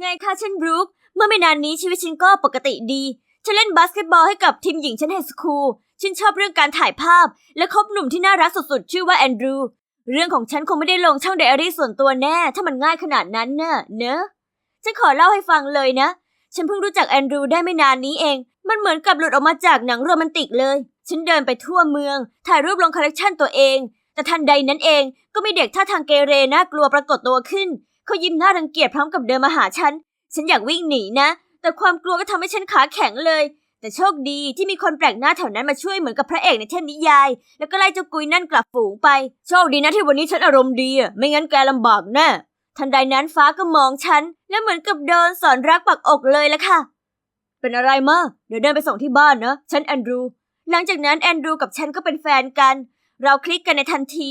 ไงคะฉันบรูคเมื่อไม่นานนี้ชีวิตฉันก็ปกติดี ฉันเล่นบาสเกตบอลให้กับทีมหญิงชั้นไฮสคูล ฉันชอบเรื่องการถ่ายภาพ และคบหนุ่มที่น่ารักสุดๆ ชื่อว่าแอนดรู เรื่องของฉันคงไม่ได้ลงช่องไดอารี่ส่วนตัวแน่ ถ้ามันง่ายขนาดนั้นเนอะเนอะฉันขอเล่าให้ฟังเลยนะ ฉันเพิ่งรู้จักแอนดรูได้ไม่นานนี้เอง มันเหมือนกับหลุดออกมาจากหนังโรแมนติกเลย ฉันเดินไปทั่วเมือง ถ่ายรูปลงคอลเลกชันตัวเอง แต่ทันใดนั้นเอง ก็มีเด็กท่าทางเกเรน่ากลัวปรากฏตัวขึ้น เขายิ้มหน้ารังเกียจพร้อมกับเดินมาหาฉัน ฉันอยากวิ่งหนีนะ แต่ความกลัวก็ทำให้ฉันขาแข็งเลย แต่โชคดีที่มีคนแปลกหน้าแถวนั้นมาช่วยเหมือนกับพระเอกในเทพนิยาย แล้วก็ไล่เจ้ากุยนั่นกลับฝูงไป โชคดีนะที่วันนี้ฉันอารมณ์ดีอะไม่งั้นแกลำบากแน่ทันใดนั้นฟ้าก็มองฉัน และเหมือนกับโดนสอนรักปักอกเลยละค่ะ เป็นอะไรมาเดี๋ยวเดินไปส่งที่บ้านนะ ฉันแอนดรู หลังจากนั้นแอนดรูกับฉันก็เป็นแฟนกัน เราคลิกกันในทันที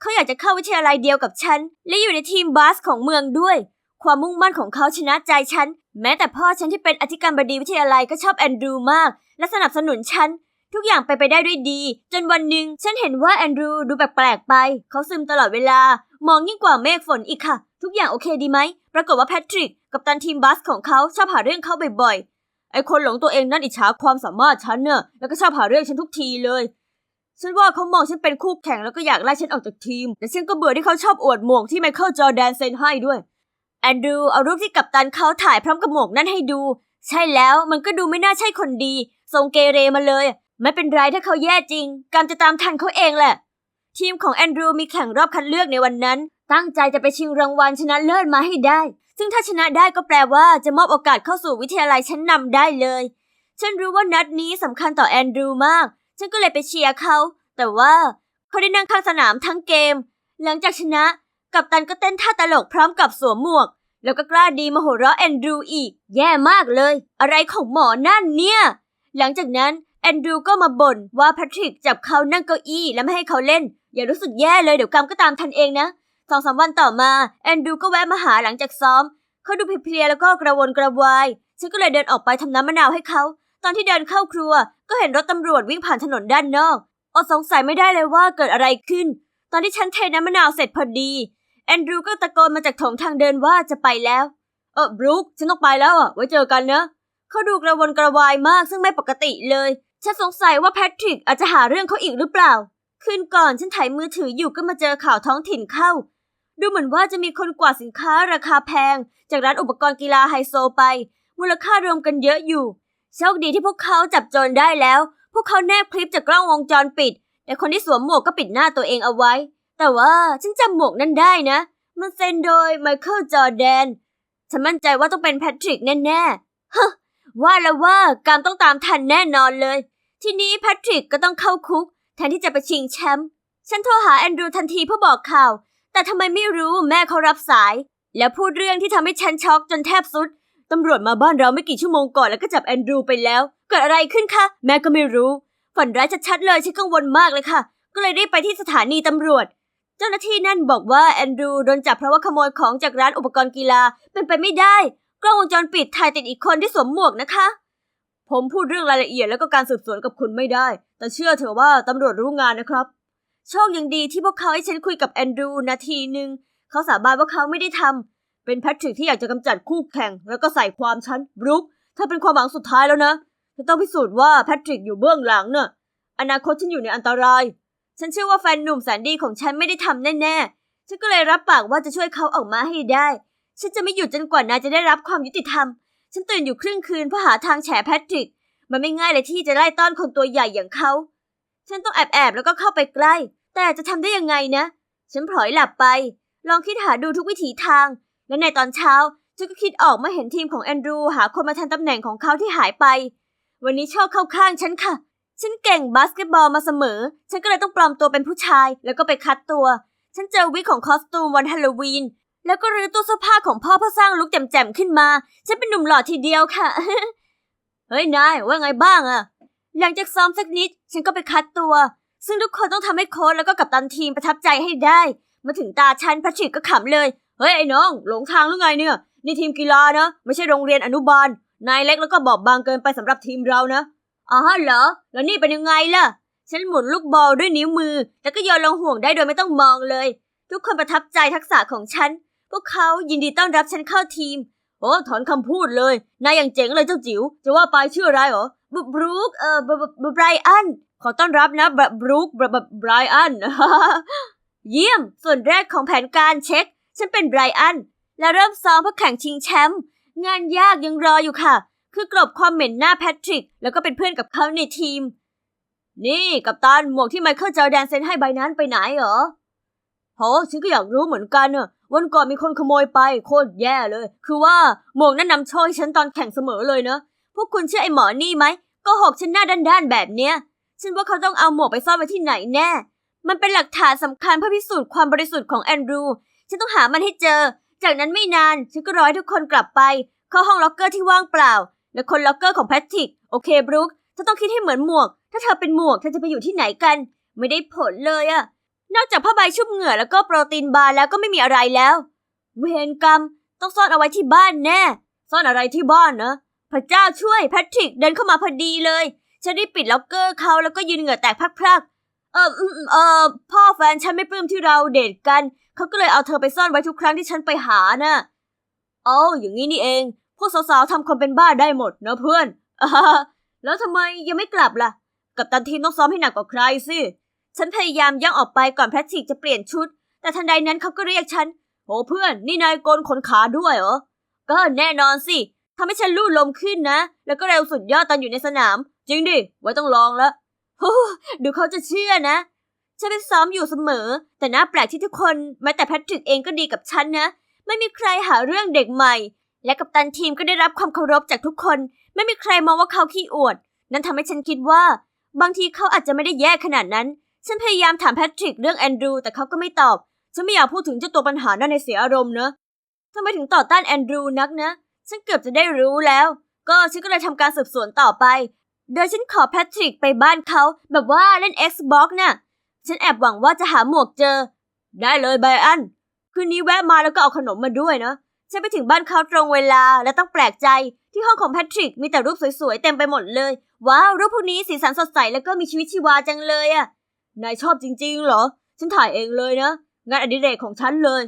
เขาอยากจะเข้าวิทยาลัยเดียวกับฉัน และอยู่ในทีมบาสของเมืองด้วย ความมุ่งมั่นของเขาชนะใจฉัน แม้แต่พ่อฉันที่เป็นอธิการบดีวิทยาลัยก็ชอบแอนดรูมาก และสนับสนุนฉัน ทุกอย่างไปไปได้ด้วยดี จนวันหนึ่งฉันเห็นว่าแอนดรูดูแปลกๆไป เขาซึมตลอดเวลา มองยิ่งกว่าเมฆฝนอีกค่ะ ทุกอย่างโอเคดีไหม ปรากฏว่าแพทริกกับตันทีมบาสของเขาชอบหาเรื่องเขาบ่อยๆ ไอคนหลงตัวเองนั่นอิจฉาความสามารถฉันเนอะแล้วก็ชอบหาเรื่องฉันทุกทีเลย ฉันว่าเขามองฉันเป็นคู่แข่งแล้วก็อยากไล่ฉันออกจากทีม แต่ฉันก็เบื่อที่เขาชอบอวดหมวกที่ไมเคิลจอร์แดนเซ็นให้ด้วย แอนดรูเอารูปที่กัปตันเขาถ่ายพร้อมกับหมวกนั่นให้ดู ใช่แล้วมันก็ดูไม่น่าใช่คนดี ทรงเกเรมาเลย ไม่เป็นไรถ้าเขาแย่จริงกรรมจะตามทันเขาเองแหละ ทีมของแอนดรูมีแข่งรอบคัดเลือกในวันนั้น ตั้งใจจะไปชิงรางวัลชนะเลิศมาให้ได้ ซึ่งถ้าชนะได้ก็แปลว่าจะมอบโอกาสเข้าสู่วิทยาลัยชั้นนำได้เลย ฉันรู้ว่านัดนี้สำคัญต่อแอนดรูมาก ฉันก็เลยไปเชียร์เขา แต่ว่าเขาได้นั่งข้างสนามทั้งเกม หลังจากชนะ กัปตันก็เต้นท่าตลกพร้อมกับสวมหมวก แล้วก็กล้าดีมาโหเราะแอนดรูอีก แย่มากเลย อะไรของหมอนั่นเนี่ย หลังจากนั้นแอนดรูก็มาบ่นว่าแพทริกจับเขานั่งเก้าอี้แล้วไม่ให้เขาเล่น อย่ารู้สึกแย่เลยเดี๋ยวกรรมก็ตามทันเองนะสองสามวันต่อมาแอนดรูก็แวะมาหาหลังจากซ้อม เขาดูเพลียๆแล้วก็กระวนกระวาย ฉันก็เลยเดินออกไปทำน้ำมะนาวให้เขา ตอนที่เดินเข้าครัว ก็เห็นรถตำรวจวิ่งผ่านถนนด้านนอกอดสงสัยไม่ได้เลยว่าเกิดอะไรขึ้น ตอนที่ฉันเทน้ำมะนาวเสร็จพอดี แอนดรูก็ตะโกนมาจากโถงทางเดินว่าจะไปแล้ว เออบรูคฉันต้องไปแล้วอะ ไว้เจอกันนะเขาดูกระวนกระวายมากซึ่งไม่ปกติเลย ฉันสงสัยว่าแพทริกอาจจะหาเรื่องเขาอีกหรือเปล่า คืนก่อนฉันถ่ายมือถืออยู่ก็มาเจอข่าวท้องถิ่นเข้า ดูเหมือนว่าจะมีคนกวาดสินค้าราคาแพง จากร้านอุปกรณ์กีฬาไฮโซไป มูลค่ารวมกันเยอะอยู่ โชคดีที่พวกเขาจับโจรได้แล้ว พวกเขาแนบคลิปจากกล้องวงจรปิด แต่คนที่สวมหมวกก็ปิดหน้าตัวเองเอาไว้ แต่ว่าฉันจำหมวกนั้นได้นะ มันเซ็นโดยไมเคิลจอร์แดน ฉันมั่นใจว่าต้องเป็นแพทริกแน่ๆฮะว่าแล้วว่าการต้องตามทันแน่นอนเลย ทีนี้แพทริกก็ต้องเข้าคุก แทนที่จะไปชิงแชมป์ฉันโทรหาแอนดรูทันทีเพื่อบอกข่าว แต่ทำไมไม่รู้แม่เขารับสาย แล้วพูดเรื่องที่ทำให้ฉันช็อกจนแทบสุด ตำรวจมาบ้านเราไม่กี่ชั่วโมงก่อนแล้วก็จับแอนดรูไปแล้ว เกิดอะไรขึ้นคะ แม่ก็ไม่รู้ ฝันร้ายชัดๆเลยฉันกังวลมากเลยค่ะ ก็เลยรีบไปที่สถานีตำรวจ เจ้าหน้าที่นั่นบอกว่าแอนดรูโดนจับเพราะว่าขโมยของจากร้านอุปกรณ์กีฬาเป็นไปไม่ได้ กล้องวงจรปิดถ่ายติดอีกคนที่สวมหมวกนะคะ ผมพูดเรื่องรายละเอียดแล้วก็การสืบสวนกับคุณไม่ได้ แต่เชื่อเถอะว่าตำรวจรู้งานนะครับ โชคยังดีที่พวกเขาให้ฉันคุยกับแอนดรูนาทีหนึ่งเขาสาบานว่าเขาไม่ได้ทำ เป็นแพทริกที่อยากจะกำจัดคู่แข่ง แล้วก็ใส่ความฉันบรุกถ้าเป็นความหวังสุดท้ายแล้วนะจะต้องพิสูจน์ว่าแพทริกอยู่เบื้องหลังเน่ะอนาคตฉันอยู่ในอันตราย ฉันเชื่อว่าแฟนหนุ่มแสนดีของฉันไม่ได้ทำแน่ๆ ฉันก็เลยรับปากว่าจะช่วยเขาออกมาให้ได้ ฉันจะไม่หยุดจนกว่านายจะได้รับความยุติธรรม ฉันตื่นอยู่ครึ่งคืนเพื่อหาทางแฉแพทริก มันไม่ง่ายเลยที่จะไล่ต้อนคนตัวใหญ่อย่างเขา ฉันต้องแอบแอบๆแล้วก็เข้าไปใกล้ แต่จะทำได้ยังไงนะ ฉันพลอยหลับไป ลองคิดหาดูทุกวิถีทาง และในตอนเช้าฉันก็คิดออกเมื่อเห็นทีมของแอนดรูหาคนมาแทนตำแหน่งของเขาที่หายไป วันนี้โชคเข้าข้างฉันค่ะ ฉันเก่งบาสเกตบอลมาเสมอ ฉันก็เลยต้องปลอมตัวเป็นผู้ชาย แล้วก็ไปคัดตัว ฉันเจอวิกของคอสตูมวันฮาโลวีน แล้วก็รื้อตู้เสื้อผ้าของพ่อเพื่อสร้างลุคแจ่มๆขึ้นมา ฉันเป็นหนุ่มหล่อทีเดียวค่ะ เฮ้ยนายว่าไงบ้างอะหลังจากซ้อมสักนิด ฉันก็ไปคัดตัว ซึ่งทุกคนต้องทำให้โค้ชแล้วก็กัปตันทีมประทับใจให้ได้ มาถึงตาฉันพระชิกก็ขำเลย เฮ้ยไอ้น้องหลงทางหรือไงเนี่ยนี่ทีมกีฬานะ ไม่ใช่โรงเรียนอนุบาล นายเล็กแล้วก็บอบบางเกินไปสำหรับทีมเรานะอ๋อเหรอ แล้วนี่เป็นยังไงล่ะ ฉันหมุนลูกบอลด้วยนิ้วมือ แล้วก็โยนลงห่วงได้โดยไม่ต้องมองเลย ทุกคนประทับใจทักษะของฉัน พวกเขายินดีต้อนรับฉันเข้าทีม โอ้ถอนคำพูดเลย นายอย่างเจ๋งเลยเจ้าจิ๋ว จะว่าไปชื่ออะไรเหรอบบรูคเอ่อบบบบบไบรอัน ขอต้อนรับนะบบรูคบบบบไบรอัน เยี่ยม ส่วนแรกของแผนการเช็ค ฉันเป็นไบรอัน และเริ่มซ้อมเพื่อแข่งชิงแชมป์งานยากยังรออยู่ค่ะ คือกลบความเหม็นหน้าแพทริก แล้วก็เป็นเพื่อนกับเขาในทีม นี่กัปตันหมวกที่ไมเคิลจอแดนเซ็นให้ใบนั้นไปไหนเหรอโหฉันก็อยากรู้เหมือนกันน่ะวันก่อนมีคนขโมยไปโคตรแย่เลย คือว่าหมวกนั้นนำโชคให้ฉันตอนแข่งเสมอเลยเนอะพวกคุณเชื่อไอ้หมอนี่ไหมก็หกฉันหน้าด้านๆแบบเนี้ย ฉันว่าเขาต้องเอาหมวกไปซ่อนไว้ที่ไหนแน่ มันเป็นหลักฐานสำคัญเพื่อพิสูจน์ความบริสุทธิ์ของแอนดรู ฉันต้องหามันให้เจอ จากนั้นไม่นานฉันก็ร้อให้ทุกคนกลับไป เข้าห้องล็อกเกอร์ที่ว่างเปล่า และคนล็อกเกอร์ของแพทริกโอเคบรูคเธอต้องคิดให้เหมือนหมวก ถ้าเธอเป็นหมวกเธอจะไปอยู่ที่ไหนกัน ไม่ได้ผลเลยอะนอกจากผ้าใบชุ่มเหงื่อแล้วก็โปรตีนบาร์แล้วก็ไม่มีอะไรแล้ว เวรกรรมต้องซ่อนเอาไว้ที่บ้านแน่ ซ่อนอะไรที่บ้านนะพระเจ้าช่วยแพทริกเดินเข้ามาพอดีเลย ฉันได้ปิดล็อกเกอร์เขาแล้วก็ยืนเหงื่อแตกพักๆ เอออืมเออพ่อแฟนฉันไม่ปลื้มที่เราเดทกัน เขาก็เลยเอาเธอไปซ่อนไว้ทุกครั้งที่ฉันไปหาน่ะอ๋ออย่างนี้นี่เอง พวกสาวๆทำคนเป็นบ้าได้หมดนะเพื่อนอแล้วทำไมยังไม่กลับล่ะ กับตันทีมต้องซ้อมให้หนักกว่าใครสิ ฉันพยายามย่องออกไปก่อนแพทริกจะเปลี่ยนชุด แต่ทันใดนั้นเขาก็เรียกฉันโอ้เพื่อน นี่นายโกนขนขาด้วยเหรอ ก็แน่นอนสิทำให้ฉันลู่ลมขึ้นนะ แล้วก็เร็วสุดยอดตอนอยู่ในสนาม จริงดิ ไว้ต้องลองแล้ว ดูเขาจะเชื่อนะ ฉันไปซ้อมอยู่เสมอ แต่น่าแปลกที่ทุกคนแม้แต่แพทริกเองก็ดีกับฉันนะ ไม่มีใครหาเรื่องเด็กใหม่ และกัปตันทีมก็ได้รับความเคารพจากทุกคน ไม่มีใครมองว่าเขาขี้อวด นั่นทำให้ฉันคิดว่า บางทีเขาอาจจะไม่ได้แย่ขนาดนั้น ฉันพยายามถามแพทริกเรื่องแอนดรูแต่เขาก็ไม่ตอบ ฉันไม่อยากพูดถึงเจ้าตัวปัญหานั่นในเสียอารมณ์เนอะทำไมถึงต่อต้านแอนดรูนักนะ ฉันเกือบจะได้รู้แล้ว ก็ฉันก็เลยทำการสืบสวนต่อไป โดยฉันขอแพทริกไปบ้านเขาแบบว่าเล่น Xbox น่ะ ฉันแอบหวังว่าจะหาหมวกเจอ ได้เลยไบรอัน คืนนี้แวะมาแล้วก็เอาขนมมาด้วยนะฉันไปถึงบ้านเขาตรงเวลาและต้องแปลกใจที่ห้องของแพทริกมีแต่รูปสวยๆ เต็มไปหมดเลย ว้าว รูปพวกนี้สีสันสดใสแล้วก็มีชีวิตชีวาจังเลยอะนายชอบจริงๆเหรอ ฉันถ่ายเองเลยนะ งานอดิเรกของฉันเลย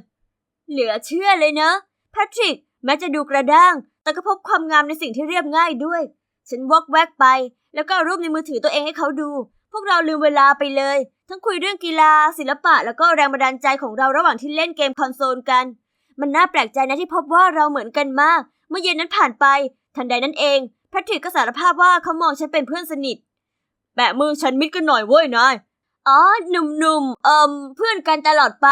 เหลือเชื่อเลยนะ แพทริกแม้จะดูกระด้าง แต่ก็พบความงามในสิ่งที่เรียบง่ายด้วย ฉันวอกแวกไป แล้วก็รูปในมือถือตัวเองให้เขาดู พวกเราลืมเวลาไปเลย ทั้งคุยเรื่องกีฬา ศิลปะ แล้วก็แรงบันดาลใจของเราระหว่างที่เล่นเกมคอนโซลกัน มันน่าแปลกใจนะที่พบว่าเราเหมือนกันมาก เมื่อเย็นนั้นผ่านไป ทันใดนั้นเองแพทริกก็สารภาพว่าเขามองฉันเป็นเพื่อนสนิทแปะมือฉันมิดกันหน่อยเว้ยนายอ๋อหนุ่มๆเอิมเพื่อนกันตลอดไป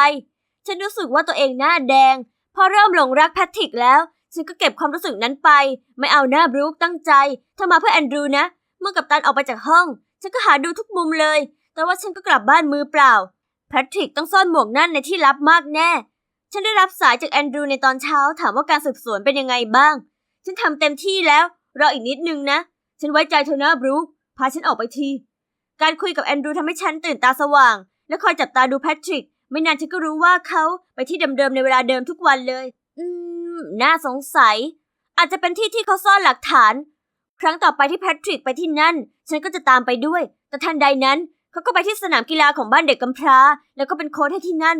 ฉันรู้สึกว่าตัวเองหน้าแดง พอเริ่มหลงรักแพทริกแล้ว ฉันก็เก็บความรู้สึกนั้นไป ไม่เอาหน้าบรูคตั้งใจเธอมาเพื่อแอนดรูนะ เมื่อกับตันออกไปจากห้อง ฉันก็หาดูทุกมุมเลย แต่ว่าฉันก็กลับบ้านมือเปล่า แพทริกต้องซ่อนหมวกนั่นในที่ลับมากแน่ ฉันได้รับสายจากแอนดรูในตอนเช้าถามว่าการสืบสวนเป็นยังไงบ้าง ฉันทำเต็มที่แล้ว รออีกนิดนึงนะ ฉันไว้ใจเธอนะบรูคพาฉันออกไปที การคุยกับแอนดรูทำให้ฉันตื่นตาสว่าง และคอยจับตาดูแพทริก ไม่นานฉันก็รู้ว่าเขาไปที่เดิมๆในเวลาเดิมทุกวันเลย อืม น่าสงสัย อาจจะเป็นที่ที่เขาซ่อนหลักฐาน ครั้งต่อไปที่แพทริกไปที่นั่น ฉันก็จะตามไปด้วย แต่ทันใดนั้นเขาก็ไปที่สนามกีฬาของบ้านเด็กกำพร้า แล้วก็เป็นโค้ชให้ที่นั่น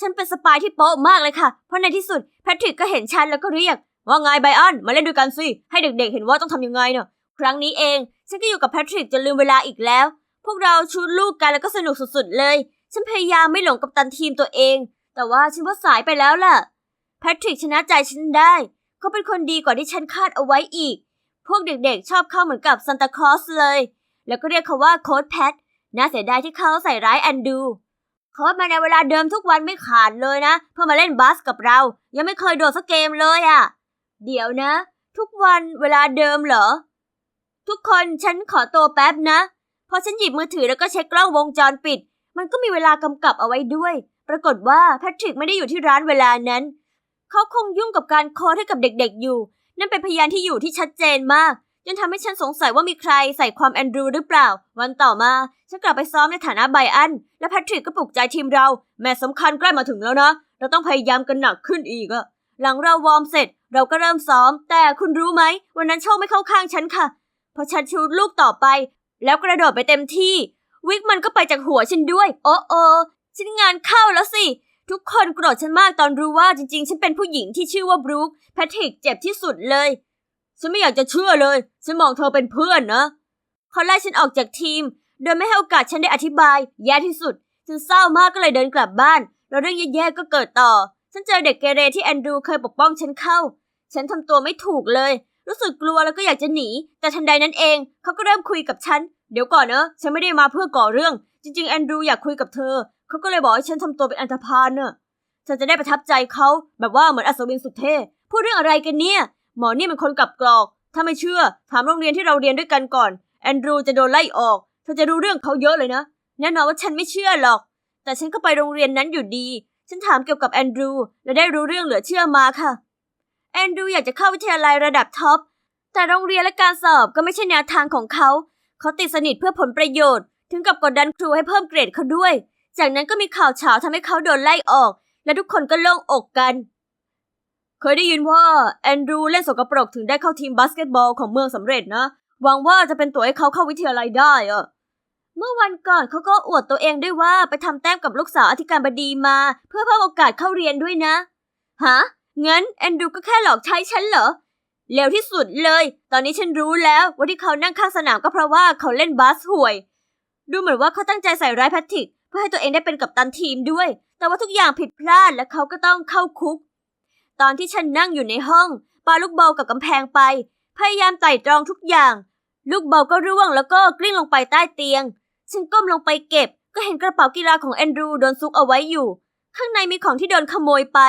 ฉันเป็นสปายที่โป๊ะมากเลยค่ะ เพราะในที่สุดแพทริกก็เห็นฉันแล้วก็เรียก ว่าไงไบอันมาเล่นด้วยกันสิให้เด็กๆ เห็นว่าต้องทำยังไงเนอะครั้งนี้เอง ฉันก็อยู่กับแพทริกจนลืมเวลาอีกแล้ว พวกเราชูดลูกกันแล้วก็สนุกสุดๆเลย ฉันพยายามไม่หลงกับตันทีมตัวเอง แต่ว่าฉันว่าสายไปแล้วล่ะ แพทริกชนะใจฉันได้ เขาเป็นคนดีกว่าที่ฉันคาดเอาไว้อีก พวกเด็กๆชอบเขาเหมือนกับซันตาคลอสเลย แล้วก็เรียกเขาว่าโค้ดแพท น่าเสียดายที่เขาใส่ร้ายแอนดูโค้ดมาในเวลาเดิมทุกวันไม่ขาดเลยนะ เพื่อมาเล่นบาสกับเรา ยังไม่เคยโดดสักเกมเลยอะ่ะ เดี๋ยวนะ ทุกวันเวลาเดิมเหรอ ทุกคนฉันขอตัวแป๊บนะพอฉันหยิบมือถือแล้วก็เช็คกล้องวงจรปิด มันก็มีเวลากำกับเอาไว้ด้วย ปรากฏว่าแพทริกไม่ได้อยู่ที่ร้านเวลานั้น เขาคงยุ่งกับการค้ดให้กับเด็กๆอยู่ นั่นเป็นพยานที่อยู่ที่ชัดเจนมากจนทำให้ฉันสงสัยว่ามีใครใส่ความแอนดรูหรือเปล่า วันต่อมา ฉันกลับไปซ้อมในฐานะไบอัน และแพทริกก็ปลุกใจทีมเรา แมตช์สำคัญใกล้มาถึงแล้วนะ เราต้องพยายามกันหนักขึ้นอีกอะหลังเราวอร์มเสร็จ เราก็เริ่มซ้อม แต่คุณรู้ไหม วันนั้นโชคไม่เข้าข้างฉันค่ะ พอฉันชูลูกต่อไป แล้วกระโดดไปเต็มที่ วิกมันก็ไปจากหัวฉันด้วย โอ้โอฉันงานเข้าแล้วสิ ทุกคนโกรธฉันมากตอนรู้ว่าจริงๆ ฉันเป็นผู้หญิงที่ชื่อว่าบรูคแพทริกเจ็บที่สุดเลย ฉันไม่อยากจะเชื่อเลย ฉันมองเธอเป็นเพื่อนนะเขาไล่ฉันออกจากทีม โดยไม่ให้โอกาสฉันได้อธิบาย แย่ที่สุด ฉันเศร้ามากก็เลยเดินกลับบ้าน แล้วเรื่องแย่ๆก็เกิดต่อ ฉันเจอเด็กเกเรที่แอนดรูเคยปกป้องฉันเข้า ฉันทำตัวไม่ถูกเลย รู้สึกกลัวแล้วก็อยากจะหนี แต่ทันใดนั้นเองเขาก็เริ่มคุยกับฉัน เดี๋ยวก่อนเนอะ ฉันไม่ได้มาเพื่อก่อเรื่อง จริงๆแอนดรูอยากคุยกับเธอ เขาก็เลยบอกให้ฉันทำตัวเป็นอันธพาลเนอะฉันจะได้ประทับใจเขาแบบว่าเหมือนอัศวินสุดเท่พูดเรื่องอะไรกันเนี่ย หมอนี่เป็นคนกลับกรอก ถ้าไม่เชื่อ ถามโรงเรียนที่เราเรียนด้วยกันก่อน แอนดรูจะโดนไล่ออก เธอจะรู้เรื่องเขาเยอะเลยนะ แน่นอนว่าฉันไม่เชื่อหรอก แต่ฉันก็ไปโรงเรียนนั้นอยู่ดี ฉันถามเกี่ยวกับแอนดรูและได้รู้เรื่องเหลือเชื่อมาค่ะ แอนดรูอยากจะเข้าวิทยาลัยระดับท็อป แต่โรงเรียนและการสอบก็ไม่ใช่แนวทางของเขา เขาติดสนิทเพื่อผลประโยชน์ ถึงกับกดดันครูให้เพิ่มเกรดเขาด้วย จากนั้นก็มีข่าวเฉาทำให้เขาโดนไล่ออก และทุกคนก็โล่งอกกัน เคยได้ยินว่าแอนดรูเล่นสกปรกถึงได้เข้าทีมบาสเกตบอลของเมืองสำเร็จนะหวังว่าจะเป็นตัวให้เขาเข้าวิทยาลัยได้อะเมื่อวันก่อนเขาก็อวดตัวเองด้วยว่าไปทำแต้มกับลูกสาวอธิการบดีมา เพื่อเพิ่มโอกาสเข้าเรียนด้วยนะฮะงั้นแอนดรูก็แค่หลอกใช้ฉันเหรอเลวที่สุดเลย ตอนนี้ฉันรู้แล้วว่าที่เขานั่งข้างสนามก็เพราะว่าเขาเล่นบาสห่วย ดูเหมือนว่าเขาตั้งใจใส่ร้ายแพทริก พื่อให้ตัวเองได้เป็นกัปตันทีมด้วย แต่ว่าทุกอย่างผิดพลาดและเขาก็ต้องเข้าคุก ตอนที่ฉันนั่งอยู่ในห้องปาลูกบอลกับกำแพงไป พยายามไต่ตรองทุกอย่าง ลูกบอลก็ร่วงแล้วก็กลิ้งลงไปใต้เตียง ฉันก้มลงไปเก็บ ก็เห็นกระเป๋ากีฬาของแอนดรูโดนซุกเอาไว้อยู่ ข้างในมีของที่โดนขโมยไป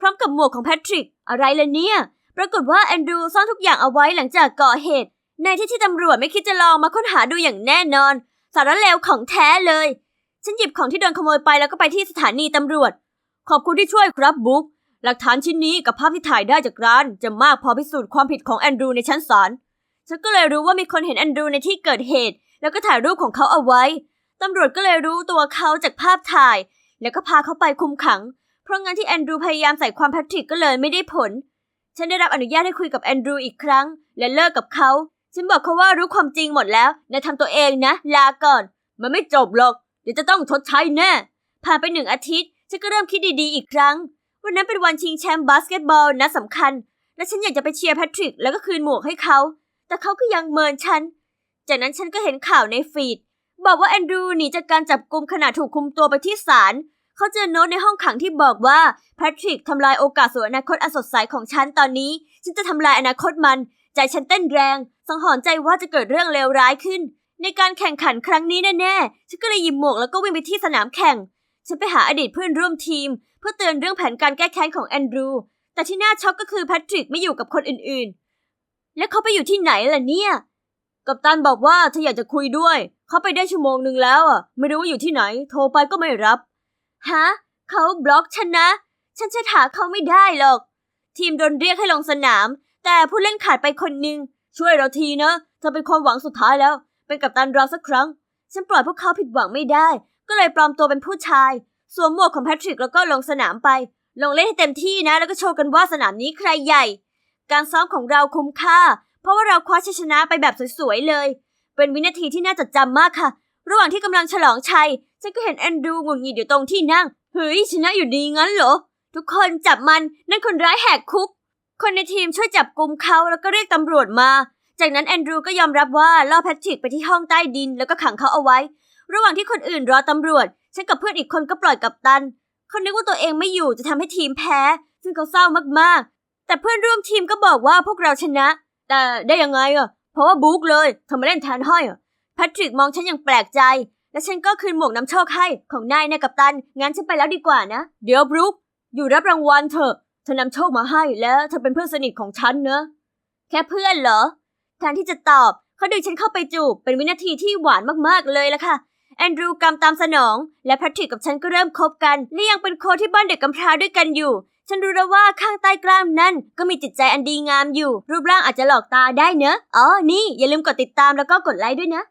พร้อมกับหมวกของแพทริก อะไรล่ะเนี่ย ปรากฏว่าแอนดรูซ่อนทุกอย่างเอาไว้หลังจากก่อเหตุ ในที่ที่ตำรวจไม่คิดจะลองมาค้นหาดูอย่างแน่นอน สารเลวของแท้เลย ฉันหยิบของที่โดนขโมยไปแล้วก็ไปที่สถานีตำรวจ ขอบคุณที่ช่วยครับบุ๊กหลักฐานชิ้นนี้กับภาพที่ถ่ายได้จากร้าน จะมากพอพิสูจน์ความผิดของแอนดรูในชั้นศาลฉันก็เลยรู้ว่ามีคนเห็นแอนดรูในที่เกิดเหตุ แล้วก็ถ่ายรูปของเขาเอาไว้ ตำรวจก็เลยรู้ตัวเขาจากภาพถ่าย แล้วก็พาเขาไปคุมขัง เพราะงั้นที่แอนดรูพยายามใส่ความแพทริกก็เลยไม่ได้ผล ฉันได้รับอนุญาตให้คุยกับแอนดรูอีกครั้ง และเลิกกับเขา ฉันบอกเขาว่ารู้ความจริงหมดแล้วนายทำตัวเองนะ ลาก่อน มันไม่จบหรอก เดี๋ยวจะต้องชดใช้แน่ ผ่านไปหนึ่งอาทิตย์ ฉันก็เริ่มคิดดีๆอีกครั้ง วันนั้นเป็นวันชิงแชมป์บาสเกตบอลนัดสำคัญ และฉันอยากจะไปเชียร์แพทริก แล้วก็คืนหมวกให้เขา แต่เขาก็ยังเมินฉัน จากนั้นฉันก็เห็นข่าวในฟีด บอกว่าแอนดรูหนีจากการจับกลุมขณะถูกคุมตัวไปที่ศาลเขาเจอโน้ตในห้องขังที่บอกว่าแพทริกทำลายโอกาสสู่อนาคตอันสดใสของฉันตอนนี้ ฉันจะทำลายอนาคตมัน ใจฉันเต้นแรง สังหรณ์ใจว่าจะเกิดเรื่องเลวร้ายขึ้น ในการแข่งขันครั้งนี้แน่ๆ ฉันก็เลยหยิบหมวกแล้วก็วิ่งไปที่สนามแข่ง ฉันไปหาอดีตเพื่อนร่วมทีม เพื่อเตือนเรื่องแผนการแก้แค้นของแอนดรู แต่ที่น่าช็อกก็คือแพทริกไม่อยู่กับคนอื่นๆ และเขาไปอยู่ที่ไหนล่ะเนี่ย กัปตันบอกว่าเธออยากจะคุยด้วย เขาไปได้ชั่วโมงหนึ่งแล้วอะ ไม่รู้ว่าอยู่ที่ไหน โทรไปก็ไม่รับ ฮะ เขาบล็อกฉันนะ ฉันจะหาเขาไม่ได้หรอก ทีมโดนเรียกให้ลงสนาม แต่ผู้เล่นขาดไปคนหนึ่งช่วยเราทีนะ เธอเป็นความหวังสุดท้ายแล้ว เป็นกัปตันเราสักครั้ง ฉันปล่อยพวกเขาผิดหวังไม่ได้ ก็เลยปลอมตัวเป็นผู้ชาย สวมหมวกของแพทริกแล้วก็ลงสนามไป ลงเล่นให้เต็มที่นะ แล้วก็โชว์กันว่าสนามนี้ใครใหญ่ การซ้อมของเราคุ้มค่า เพราะว่าเราคว้าชัยชนะไปแบบสวยๆเลย เป็นวินาทีที่น่าจดจำมากค่ะ ระหว่างที่กำลังฉลองชัย ฉันก็เห็นแอนดรูหงุดหงิดอยู่ตรงที่นั่ง เฮ้ยชนะอยู่ดีงั้นเหรอ ทุกคนจับมัน นั่นคนร้ายแหกคุก คนในทีมช่วยจับกลุ่มเขาแล้วก็เรียกตำรวจมา จากนั้นแอนดรูก็ยอมรับว่าล่อแพทริกไปที่ห้องใต้ดินแล้วก็ขังเขาเอาไว้ ระหว่างที่คนอื่นรอตำรวจ ฉันกับเพื่อนอีกคนก็ปล่อยกับตัน เขานึกว่าตัวเองไม่อยู่จะทำให้ทีมแพ้ ซึ่งเขาเศร้ามากๆ แต่เพื่อนร่วมทีมก็บอกว่าพวกเราชนะ แต่ได้ยังไงอะ เพราะว่าบุ๊กเลยเธอมาเล่นแทนห้อะแพทริกมองฉันอย่างแปลกใจ และฉันก็คืนหมวกน้ำโชคให้ของนายนะกับตัน งั้นฉันไปแล้วดีกว่านะ เดี๋ยวบรูคอยู่รับรางวัลเถอะเธอนำโชคมาให้แล้วเธอเป็นเพื่อนสนิทของฉันเนะแค่เพื่อนเหรอ แทนที่จะตอบเขาดึงฉันเข้าไปจูบเป็นวินาทีที่หวานมากๆเลยละค่ะ แอนดรูกำตามสนอง และแพทริกกับฉันก็เริ่มคบกันและยังเป็นโค้ชที่บ้านเด็กกำพร้าด้วยกันอยู่ ฉันรู้แล้วว่าข้างใต้กล้ามนั่นก็มีจิตใจอันดีงามอยู่ รูปร่างอาจจะหลอกตาได้เนอะอ๋อนี่อย่าลืมกดติดตามแล้วก็กดไลค์ด้วยนะ